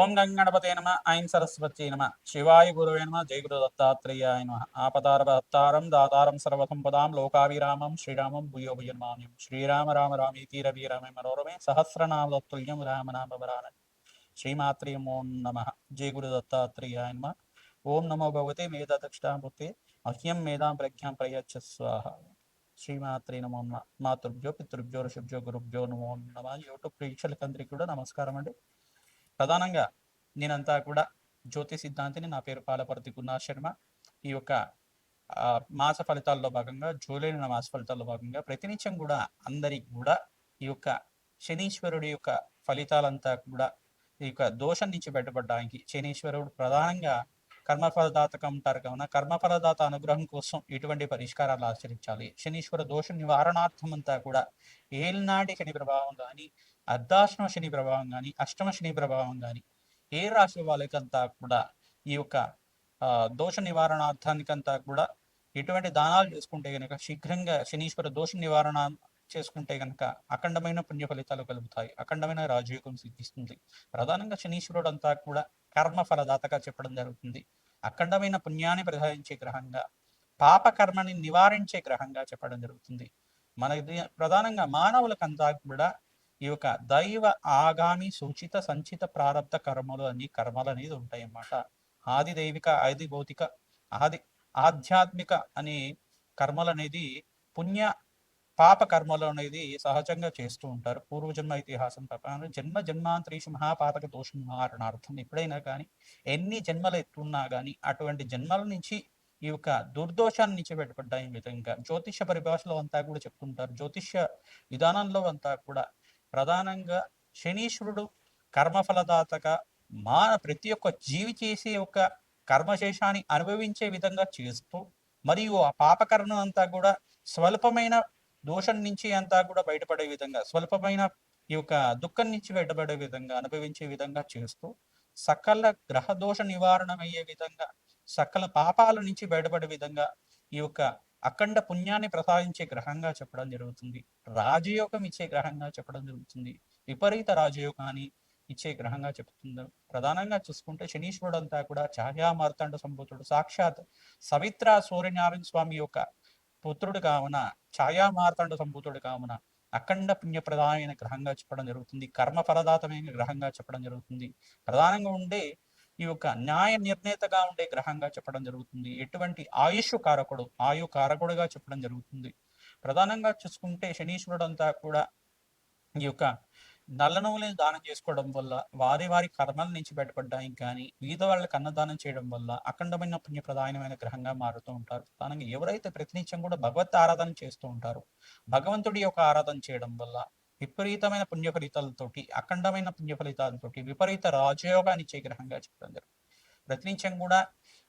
ఓం గంగణపతే నమ ఐం సరస్వతి నమ. శివాయ గురువే నమ జయ గురు దత్తాత్రేయాయ నమ. ఆపదారభత్తారం దాతారం సర్వసంపదాం లోకావిరామం శ్రీరామం భూయో భుజన్మామ్యం శ్రీరామ రామ రామీతి రవి రమే మనోరమే సహస్రనామతుల్యం రామనామరాన శ్రీమాత్రే ఓం నమ జయ గురు దత్తాత్రేయాయ నమ. ఓం నమో భగవతే మేధా దక్షిణామూర్తే మహ్యం మేధాం ప్రజ్ఞాం ప్రయచ్చ స్వాహ. శ్రీమాత్రే నమో మాతృభ్యో పితృభ్యో ఋషభ్యో గురుభ్యో నమో నమ. యూట్యూబ్ ప్రేక్షకులందరికీ కూడా నమస్కారం అండి ప్రధానంగా నేనంతా కూడా జ్యోతి సిద్ధాంతిని నా పేరు పాలపర్తి గున్నా శర్మ. ఈ యొక్క మాస ఫలితాల్లో భాగంగా జూలై నెల మాస ఫలితాల్లో భాగంగా ప్రతినిత్యం కూడా అందరికి కూడా ఈ యొక్క శనీశ్వరుడి యొక్క ఫలితాలంతా కూడా ఈ యొక్క దోషం నుంచి బయటపడడానికి శనీశ్వరుడు ప్రధానంగా కర్మఫలదాతగా ఉంటారు కావున కర్మఫలదాత అనుగ్రహం కోసం ఎటువంటి పరిష్కారాలు ఆచరించాలి. శనీశ్వర దోష నివారణార్థం అంతా కూడా ఏలినాటి శని ప్రభావం కానీ అర్ధాష్టమ శని ప్రభావం కానీ అష్టమ శని ప్రభావం కానీ ఏ రాశి వాళ్ళకంతా కూడా ఈ యొక్క దోష దోష నివారణార్థానికంతా కూడా ఎటువంటి దానాలు చేసుకుంటే గనక శీఘ్రంగా శనీశ్వర దోష నివారణ చేసుకుంటే గనక అఖండమైన పుణ్య ఫలితాలు కలుగుతాయి. అఖండమైన రాజయోగం సిద్ధిస్తుంది. ప్రధానంగా శనీశ్వరుడు అంతా కూడా కర్మ ఫలదాతగా చెప్పడం జరుగుతుంది. అఖండమైన పుణ్యాన్ని ప్రసాదించే గ్రహంగా పాప కర్మని నివారించే గ్రహంగా చెప్పడం జరుగుతుంది. మనకి ప్రధానంగా మానవులకంతా కూడా ఈ యొక్క దైవ ఆగామి సూచిత సంచిత ప్రారంభ కర్మలు అన్ని కర్మలు అనేది ఉంటాయి అన్నమాట ఆది దైవిక ఆది భౌతిక ఆది ఆధ్యాత్మిక అనే కర్మలు అనేది పుణ్య పాప కర్మలు అనేది సహజంగా చేస్తూ ఉంటారు. పూర్వజన్మ ఇతిహాసం ప్రకారం జన్మ జన్మాంతరీషు మహాపాతక దోషం మారణార్థం ఎప్పుడైనా కానీ ఎన్ని జన్మలు ఎత్తున్నా కానీ అటువంటి జన్మల నుంచి ఈ యొక్క దుర్దోషాన్ని నుంచి బయటపడ్డాయి విధంగా. జ్యోతిష పరిభాషలో అంతా కూడా చెప్తుంటారు. జ్యోతిష విధానంలో అంతా కూడా ప్రధానంగా శనీశ్వరుడు కర్మఫలదాతగా మాన ప్రతి ఒక్క జీవి చేసే ఒక కర్మశేషాన్ని అనుభవించే విధంగా చేస్తూ మరియు ఆ పాపకరణం అంతా కూడా స్వల్పమైన దోషం నుంచి అంతా కూడా బయటపడే విధంగా స్వల్పమైన ఈ యొక్క దుఃఖం నుంచి బయటపడే విధంగా అనుభవించే విధంగా చేస్తూ సకల గ్రహ దోష నివారణ అయ్యే విధంగా సకల పాపాల నుంచి బయటపడే విధంగా ఈ యొక్క అఖండ పుణ్యాన్ని ప్రసాదించే గ్రహంగా చెప్పడం జరుగుతుంది. రాజయోగం ఇచ్చే గ్రహంగా చెప్పడం జరుగుతుంది. విపరీత రాజయోగాన్ని ఇచ్చే గ్రహంగా చెప్తుంది ప్రధానంగా చూసుకుంటే శనీశ్వరుడు అంతా కూడా ఛాయా మార్తాండ సంభూతుడు. సాక్షాత్ సవిత్ర సూర్యనారాయణ స్వామి యొక్క పుత్రుడు కావున ఛాయా మార్తాండ సంభూతుడు కావున అఖండ పుణ్యప్రదమైన గ్రహంగా చెప్పడం జరుగుతుంది. కర్మ ఫలదాతమైన గ్రహంగా చెప్పడం జరుగుతుంది. ప్రధానంగా ఉండే ఈ యొక్క న్యాయ నిర్ణేతగా ఉండే గ్రహంగా చెప్పడం జరుగుతుంది. ఎటువంటి ఆయుష్ కారకుడు ఆయు కారకుడుగా చెప్పడం జరుగుతుంది. ప్రధానంగా చూసుకుంటే శనీశ్వరుడు అంతా కూడా ఈ యొక్క నల్ల నువ్వులను దానం చేసుకోవడం వల్ల వారి వారి కర్మల నుంచి బయటపడ్డానికి కానీ వీధ వాళ్ళకి అన్నదానం చేయడం వల్ల అఖండమైన పుణ్యప్రదాయమైన గ్రహంగా మారుతూ ఉంటారు. ప్రధానంగా ఎవరైతే ప్రతినిత్యం కూడా భగవత్ ఆరాధన చేస్తూ ఉంటారో భగవంతుడి యొక్క ఆరాధన చేయడం వల్ల విపరీతమైన పుణ్య ఫలితాలతోటి అఖండమైన పుణ్య ఫలితాలతోటి విపరీత రాజయోగాన్ని ఇచ్చే గ్రహంగా చెప్పడం జరుగుతుంది ప్రతినిత్యం కూడా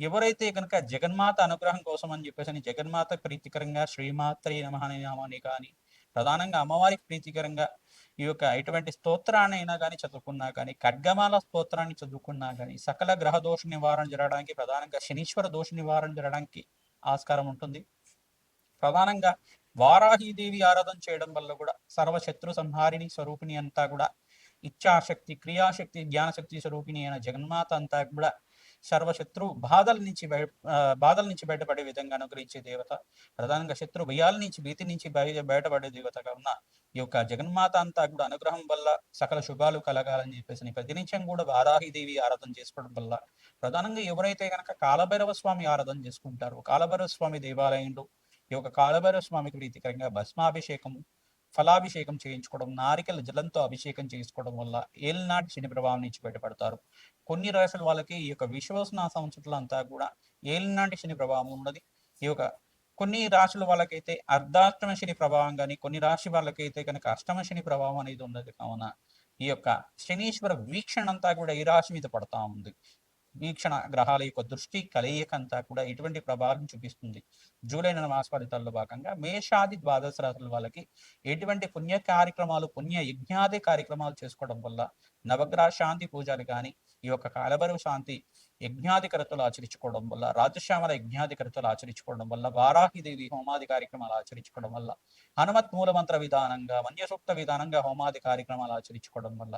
ఎవరైతే కనుక జగన్మాత అనుగ్రహం కోసం అని చెప్పేసి జగన్మాత ప్రీతికరంగా శ్రీమాత్రి నమ అనే నామాన్ని కానీ ప్రధానంగా అమ్మవారికి ప్రీతికరంగా ఈ యొక్క ఎటువంటి స్తోత్రాన్ని అయినా కానీ చదువుకున్నా కానీ ఖడ్గమాల స్తోత్రాన్ని చదువుకున్నా కానీ సకల గ్రహ దోష నివారణ జరగడానికి ప్రధానంగా శనీశ్వర దోష నివారణ జరగడానికి ఆస్కారం ఉంటుంది. ప్రధానంగా వారాహీదేవి ఆరాధన చేయడం వల్ల కూడా సర్వశత్రు సంహారిణి స్వరూపిణి అంతా కూడా ఇచ్చాశక్తి క్రియాశక్తి జ్ఞానశక్తి స్వరూపిణి అయిన జగన్మాత అంతా కూడా సర్వశత్రు బాధల నుంచి బాధల నుంచి బయటపడే విధంగా అనుగ్రహించే దేవత. ప్రధానంగా శత్రు భయాల నుంచి భీతి నుంచి బయట బయటపడే దేవతగా ఉన్న ఈ యొక్క జగన్మాత అంతా కూడా అనుగ్రహం వల్ల సకల శుభాలు కలగాలని చెప్పేసి ప్రతినిత్యం కూడా వారాహిదేవి ఆరాధన చేసుకోవడం వల్ల ప్రధానంగా ఎవరైతే కనుక కాలభైరవ స్వామి ఆరాధన చేసుకుంటారో కాలభైరవ స్వామి దేవాలయంలో ఈ యొక్క కాలభైరవ స్వామికి ప్రీతికరంగా భస్మాభిషేకం ఫలాభిషేకం చేయించుకోవడం నారికల జలంతో అభిషేకం చేసుకోవడం వల్ల ఏలినాటి శని ప్రభావం నుంచి బయటపడతారు. కొన్ని రాశుల వాళ్ళకి ఈ యొక్క విశ్వసన సంవత్సరాలు అంతా కూడా ఏలినాటి శని ప్రభావం ఉన్నది. ఈ యొక్క కొన్ని రాశుల వాళ్ళకైతే అర్ధాష్టమ శని ప్రభావం కానీ కొన్ని రాశి వాళ్ళకైతే కనుక అష్టమ శని ప్రభావం అనేది ఉన్నది కావున ఈ యొక్క శనీశ్వర వీక్షణ అంతా కూడా ఈ రాశి మీద పడతా ఉంది. వీక్షణ గ్రహాల యొక్క దృష్టి కలయిక అంతా కూడా ఎటువంటి ప్రభావం చూపిస్తుంది. జూలై నెల మాస ఫలితాల్లో భాగంగా మేషాది ద్వాదశ రాత్రుల వాళ్ళకి ఎటువంటి పుణ్య కార్యక్రమాలు పుణ్య యజ్ఞాది కార్యక్రమాలు చేసుకోవడం వల్ల నవగ్రహ శాంతి పూజలు కానీ ఈ యొక్క కాలభైరవ శాంతి యజ్ఞాధికరతలు ఆచరించుకోవడం వల్ల రాజశ్యామల యజ్ఞాధికరతలు ఆచరించుకోవడం వల్ల వారాహిదేవి హోమాది కార్యక్రమాలు ఆచరించుకోవడం వల్ల హనుమత్ మూలమంత్ర విధానంగా మన్యసూక్త విధానంగా హోమాది కార్యక్రమాలు ఆచరించుకోవడం వల్ల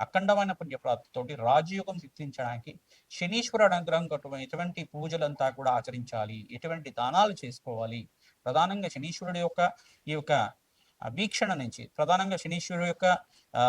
అఖండమైన పుణ్యప్రాప్తితోటి రాజయోగం సిద్ధించడానికి శనీశ్వరుడు అనుగ్రహం కట్టుకుని ఎటువంటి పూజలంతా కూడా ఆచరించాలి. ఎటువంటి దానాలు చేసుకోవాలి. ప్రధానంగా శనీశ్వరుడు యొక్క ఈ యొక్క వీక్షణ నుంచి ప్రధానంగా శనీశ్వరుడు యొక్క ఆ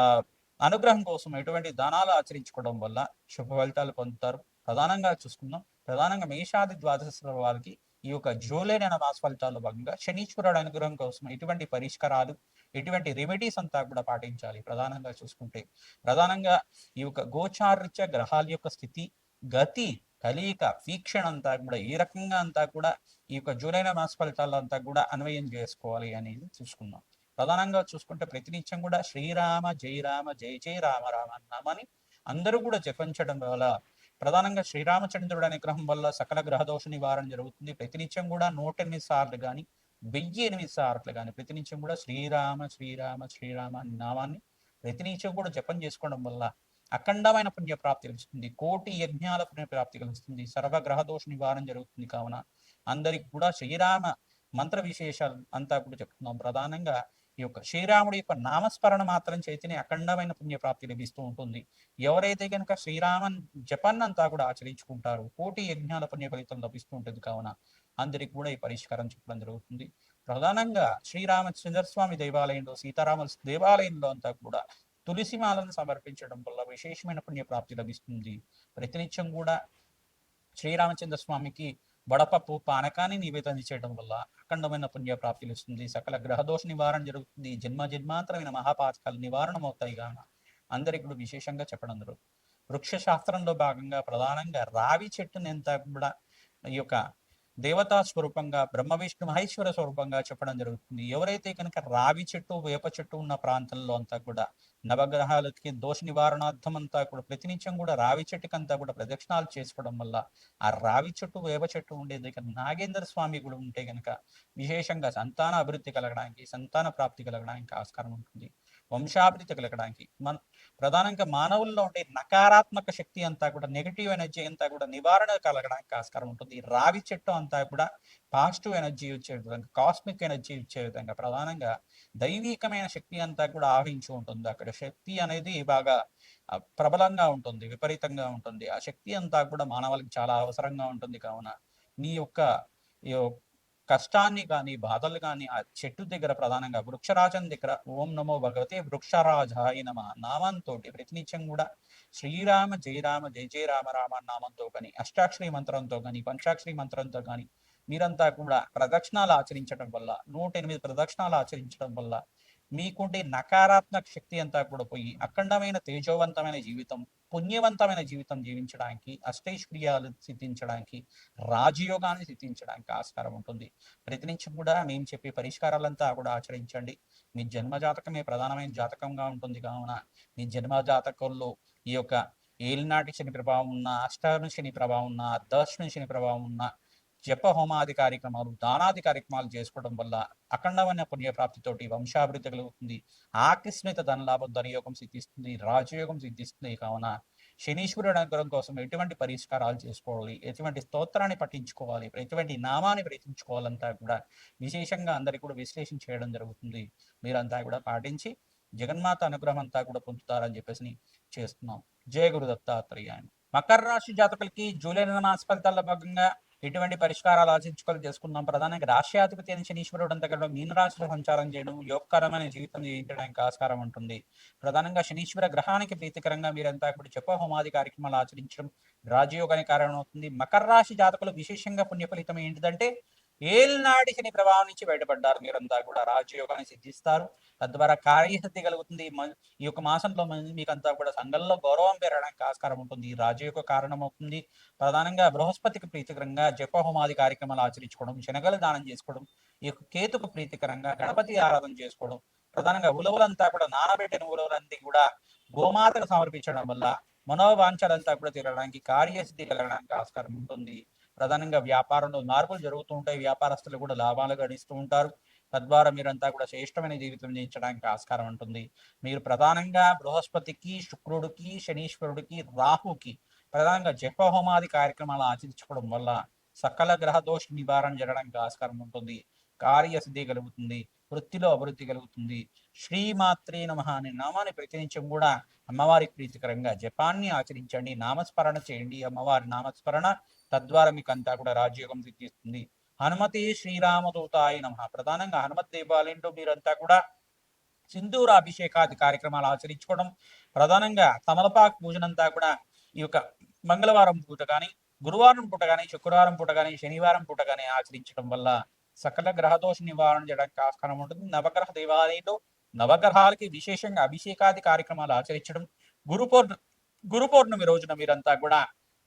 అనుగ్రహం కోసం ఎటువంటి దానాలు ఆచరించుకోవడం వల్ల శుభ ఫలితాలు పొందుతారు. ప్రధానంగా చూసుకుందాం. ప్రధానంగా మేషాది ద్వాదశ వారికి ఈ యొక్క జూలై నెల మాస ఫలితాల్లో భాగంగా శనీశ్వరుడు అనుగ్రహం కోసం ఎటువంటి పరిష్కారాలు ఎటువంటి రెమెడీస్ అంతా కూడా పాటించాలి. ప్రధానంగా చూసుకుంటే ప్రధానంగా ఈ యొక్క గోచారిత్య గ్రహాల యొక్క స్థితి గతి కలియిక వీక్షణ అంతా కూడా ఏ రకంగా అంతా కూడా ఈ యొక్క జూలైన నెల మాస ఫలితాల్లో అంతా కూడా అన్వయం చేసుకోవాలి అనేది చూసుకుందాం. ప్రధానంగా చూసుకుంటే ప్రతినిత్యం కూడా శ్రీరామ జై రామ జై జై రామ రామ నామని అందరూ కూడా జపించడం వల్ల ప్రధానంగా శ్రీరామచంద్రుడు అనే గ్రహం వల్ల సకల గ్రహదోష నివారణ జరుగుతుంది. ప్రతినిత్యం కూడా నూట ఎనిమిది సార్లు కానీ వెయ్యి ఎనిమిది సార్లు కానీ ప్రతినిత్యం కూడా శ్రీరామ శ్రీరామ శ్రీరామ అనే నామాన్ని ప్రతినిత్యం కూడా జపం చేసుకోవడం వల్ల అఖండమైన పుణ్య ప్రాప్తి కోటి యజ్ఞాల పుణ్య ప్రాప్తి కలుగుతుంది సర్వ గ్రహదోష నివారణ జరుగుతుంది కావున అందరికి కూడా శ్రీరామ మంత్ర విశేషాలు అంతా కూడా చెప్తున్నాం. ప్రధానంగా ఈ యొక్క శ్రీరాముడి యొక్క నామస్మరణ మాత్రం చేతనే అఖండమైన పుణ్యప్రాప్తి లభిస్తూ ఉంటుంది. ఎవరైతే కనుక శ్రీరామన్ జపన్నంతా కూడా ఆచరించుకుంటారో కోటి యజ్ఞాల పుణ్య ఫలితం లభిస్తూ ఉంటుంది కావున అందరికి కూడా ఈ పరిష్కారం చెప్పడం జరుగుతుంది. ప్రధానంగా శ్రీరామచంద్రస్వామి దేవాలయంలో సీతారామ దేవాలయంలో అంతా కూడా తులసిమాలను సమర్పించడం వల్ల విశేషమైన పుణ్యప్రాప్తి లభిస్తుంది. ప్రతినిత్యం కూడా శ్రీరామచంద్ర స్వామికి వడపప్పు పానకాన్ని నివేదన చేయడం వల్ల అఖండమైన పుణ్య ప్రాప్తి లభిస్తుంది. సకల గ్రహదోష నివారణ జరుగుతుంది. జన్మ జన్మాంతరమైన మహాపాతకాలు నివారణ అవుతాయి గాన అందరికి కూడా విశేషంగా చెప్పడం జరుగుతుంది వృక్ష శాస్త్రంలో భాగంగా ప్రధానంగా రావి చెట్టుని ఎంత కూడా ఈ యొక్క దేవతా స్వరూపంగా బ్రహ్మ విష్ణు మహేశ్వర స్వరూపంగా చెప్పడం జరుగుతుంది. ఎవరైతే కనుక రావి చెట్టు వేప చెట్టు ఉన్న ప్రాంతంలో అంతా కూడా నవగ్రహాలకి దోష నివారణార్థం అంతా కూడా ప్రతినిత్యం కూడా రావి చెట్టుకి అంతా కూడా ప్రదక్షిణాలు చేసుకోవడం వల్ల ఆ రావి చెట్టు వేప చెట్టు ఉండే దగ్గర నాగేంద్ర స్వామి కూడా ఉంటే కనుక విశేషంగా సంతాన అభివృద్ధి కలగడానికి సంతాన ప్రాప్తి కలగడానికి ఆస్కారం ఉంటుంది. వంశాభివృద్ధి కలగడానికి. మన ప్రధానంగా మానవుల్లో ఉండే నకారాత్మక శక్తి అంతా కూడా నెగిటివ్ ఎనర్జీ అంతా కూడా నివారణ కలగడానికి ఆస్కారం ఉంటుంది. రావి చెట్టు అంతా కూడా పాజిటివ్ ఎనర్జీ ఇచ్చే విధంగా కాస్మిక్ ఎనర్జీ ఇచ్చే విధంగా ప్రధానంగా దైవికమైన శక్తి అంతా కూడా ఆవహించి ఉంటుంది. అక్కడ శక్తి అనేది బాగా ప్రబలంగా ఉంటుంది విపరీతంగా ఉంటుంది. ఆ శక్తి అంతా కూడా మానవాళికి చాలా అవసరంగా ఉంటుంది. కావున నీ యొక్క కష్టాన్ని కానీ బాధలు కానీ ఆ చెట్టు దగ్గర ప్రధానంగా వృక్షరాజం దగ్గర ఓం నమో భగవతే వృక్షరాజాయ నమ నామంతో ప్రతినిత్యం కూడా శ్రీరామ జయరామ జయ జయ రామ రామ నామంతో కానీ అష్టాక్షరి మంత్రంతో కానీ పంచాక్షరి మంత్రంతో కానీ మీరంతా కూడా ప్రదక్షిణాలు ఆచరించడం వల్ల నూట ఎనిమిది ప్రదక్షిణాలు ఆచరించడం వల్ల మీకుండే నకారాత్మక శక్తి అంతా కూడా పోయి అఖండమైన తేజోవంతమైన జీవితం పుణ్యవంతమైన జీవితం జీవించడానికి అష్టైశ్వర్యాలు సిద్ధించడానికి రాజయోగాన్ని సిద్ధించడానికి ఆస్కారం ఉంటుంది. ప్రతినిత్యం కూడా మేము చెప్పే పరిష్కారాలంతా కూడా ఆచరించండి. మీ జన్మ జాతకమే ప్రధానమైన జాతకంగా ఉంటుంది. కావున మీ జన్మ జాతకంలో ఈ యొక్క ఏలినాటి శని ప్రభావం ఉన్న అష్టాను శని ప్రభావం ఉన్న దర్శన శని ప్రభావం ఉన్న జప హోమాది కార్యక్రమాలు దానాది కార్యక్రమాలు చేసుకోవడం వల్ల అఖండమైన పుణ్యప్రాప్తితోటి వంశాభివృద్ధి కలుగుతుంది. ఆకస్మిక ధనలాభం ధనయోగం సిద్ధిస్తుంది రాజయోగం సిద్ధిస్తుంది. కావున శనీశ్వరుడు అనుగ్రహం కోసం ఎటువంటి పరిష్కారాలు చేసుకోవాలి? ఎటువంటి స్తోత్రాన్ని పఠించుకోవాలి? ఎటువంటి నామాన్ని ప్రయత్నించుకోవాలంతా కూడా విశేషంగా అందరికీ కూడా విశ్లేషణ చేయడం జరుగుతుంది. మీరంతా కూడా పాటించి జగన్మాత అనుగ్రహం అంతా కూడా పొందుతారని చెప్పేసి చేస్తున్నాం. జయ గురు దత్తాత్రేయ మకర రాశి జాతకులకి జూలై నెల మాస ఫలితాల్లో భాగంగా ఎటువంటి పరిష్కారాలు ఆలోచించుకొని చేసుకుందాం. ప్రధానంగా రాష్ట్రాధిపతి అయిన శనీశ్వరుడు అంతకంటే మీనరాశిలో సంచారం చేయడం యోగకరమైన జీవితం జీవించడానికి ఆస్కారం ఉంటుంది. ప్రధానంగా శనీశ్వర గ్రహానికి ప్రీతికరంగా మీరంతా ఇప్పుడు చెప్ప హోమాది కార్యక్రమాలు ఆచరించడం రాజయోగానికి కారణమవుతుంది. మకర రాశి జాతకులు విశేషంగా పుణ్య ఫలితం ఏంటిదంటే ఏల్నాటి శని ప్రభావం నుంచి బయటపడ్డారు. మీరంతా కూడా రాజయోగాన్ని సిద్ధిస్తారు. తద్వారా కార్యసిద్ధి కలుగుతుంది. ఈ యొక్క మాసంలో మీకంతా కూడా సంఘంలో గౌరవం పెరగడానికి ఆస్కారం ఉంటుంది. రాజయోగ కారణం అవుతుంది ప్రధానంగా బృహస్పతికి ప్రీతికరంగా జపహోమాది కార్యక్రమాలు ఆచరించుకోవడం శనగలు దానం చేసుకోవడం ఈ యొక్క కేతుకు ప్రీతికరంగా గణపతి ఆరాధన చేసుకోవడం ప్రధానంగా ఉలవలంతా కూడా నానబెట్టిన ఉలవలంతా కూడా గోమాతకు సమర్పించడం వల్ల మనోవాంఛలంతా కూడా తీరడానికి కార్యసిద్ధి కలగడానికి ఆస్కారం ఉంటుంది. ప్రధానంగా వ్యాపారంలో మార్పులు జరుగుతూ ఉంటాయి. వ్యాపారస్తులు కూడా లాభాలు గడిస్తూ ఉంటారు. తద్వారా మీరంతా కూడా శ్రేష్టమైన జీవితం జీవించడానికి ఆస్కారం ఉంటుంది. మీరు ప్రధానంగా బృహస్పతికి శుక్రుడికి శనీశ్వరుడికి రాహుకి ప్రధానంగా జపహోమాది కార్యక్రమాలు ఆచరించుకోవడం వల్ల సకల గ్రహ దోష నివారణ జరగడానికి ఆస్కారం ఉంటుంది. కార్యసిద్ధి కలుగుతుంది. వృత్తిలో అభివృద్ధి కలుగుతుంది. శ్రీమాత్రే నమ అనే నామాన్ని ప్రతినిత్యం కూడా అమ్మవారికి ప్రీతికరంగా జపాన్ని ఆచరించండి. నామస్మరణ చేయండి. అమ్మవారి నామస్మరణ తద్వారా మీకు అంతా కూడా రాజయోగం సిద్ధిస్తుంది. హనుమతి శ్రీరామదూతాయ నమ. ప్రధానంగా హనుమత్ దేవాలయంలో మీరంతా కూడా సింధూర అభిషేకాది కార్యక్రమాలు ఆచరించుకోవడం ప్రధానంగా తమలపాకు పూజనంతా కూడా ఈ యొక్క మంగళవారం పూట కానీ గురువారం పూట కానీ శుక్రవారం పూట కానీ శనివారం పూట కానీ ఆచరించడం వల్ల సకల గ్రహదోష నివారణ చేయడానికి ఆస్కారం ఉంటుంది. నవగ్రహ దేవాలయంలో నవగ్రహాలకి విశేషంగా అభిషేకాది కార్యక్రమాలు ఆచరించడం గురు పౌర్ణ గురు పౌర్ణమి రోజున మీరంతా కూడా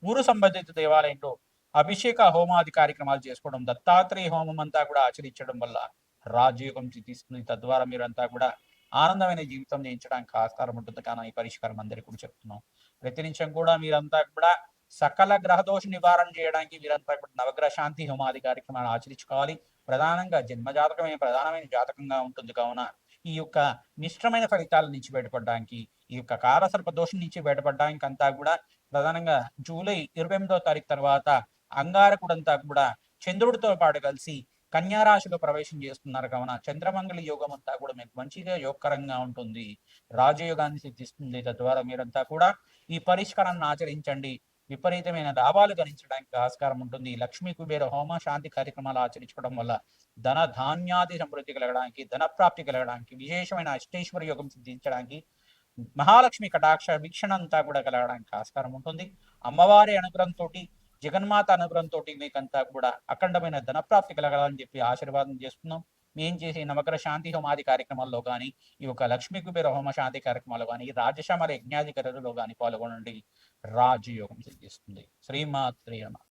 ఊరు సంబంధిత దేవాలయంలో అభిషేక హోమాది కార్యక్రమాలు చేసుకోవడం దత్తాత్రేయ హోమం అంతా కూడా ఆచరించడం వల్ల రాజయోగం సిద్ధిస్తుంది తద్వారా మీరంతా కూడా ఆనందమైన జీవితం జయించడానికి ఆస్కారం ఉంటుంది. కానీ ఈ పరిష్కారం అందరికీ కూడా చెప్తున్నాం. ప్రతినిత్యం కూడా మీరంతా కూడా సకల గ్రహదోష నివారణ చేయడానికి మీరంతా కూడా నవగ్రహ శాంతి హోమాది కార్యక్రమాలు ఆచరించుకోవాలి. ప్రధానంగా జన్మజాతకమే ప్రధానమైన జాతకంగా ఉంటుంది. కావున ఈ యొక్క మిశ్రమైన ఫలితాల నుంచి బయటపడడానికి ఈ యొక్క కారసర్ప దోషం నుంచి బయటపడడానికి అంతా కూడా ప్రధానంగా జూలై ఇరవై ఎనిమిదో తారీఖు తర్వాత అంగారకుడంతా కూడా చంద్రుడితో పాటు కలిసి కన్యారాశిలో ప్రవేశం చేస్తున్నారు కావున చంద్రమంగళ యోగం అంతా కూడా మీకు మంచిగా యోగకరంగా ఉంటుంది. రాజయోగాన్ని సిద్ధిస్తుంది. తద్వారా మీరంతా కూడా ఈ పరిష్కారాన్ని ఆచరించండి. విపరీతమైన లాభాలు గణించడానికి ఆస్కారం ఉంటుంది. లక్ష్మీ కుబేర హోమ శాంతి కార్యక్రమాలు ఆచరించుకోవడం వల్ల ధన ధాన్యాది సమృద్ధి కలగడానికి ధన ప్రాప్తి కలగడానికి విశేషమైన అష్టేశ్వర యోగం సిద్ధించడానికి మహాలక్ష్మి కటాక్ష వీక్షణ అంతా కూడా కలగడానికి ఆస్కారం ఉంటుంది. అమ్మవారి అనుగ్రహంతో జగన్మాత అనుగ్రహంతో మీకంతా కూడా అఖండమైన ధనప్రాప్తి కలగాలని చెప్పి ఆశీర్వాదం చేస్తున్నాం. మేం చేసే నవగ్రహ శాంతి హోమాది కార్యక్రమాల్లో కానీ ఈ యొక్క లక్ష్మీ కుబేర హోమ శాంతి కార్యక్రమాల్లో కానీ రాజశ్యామల యజ్ఞాధికారులలో కానీ పాల్గొనండి. రాజయోగం సిద్ధిస్తుంది శ్రీమాత్రి నమః.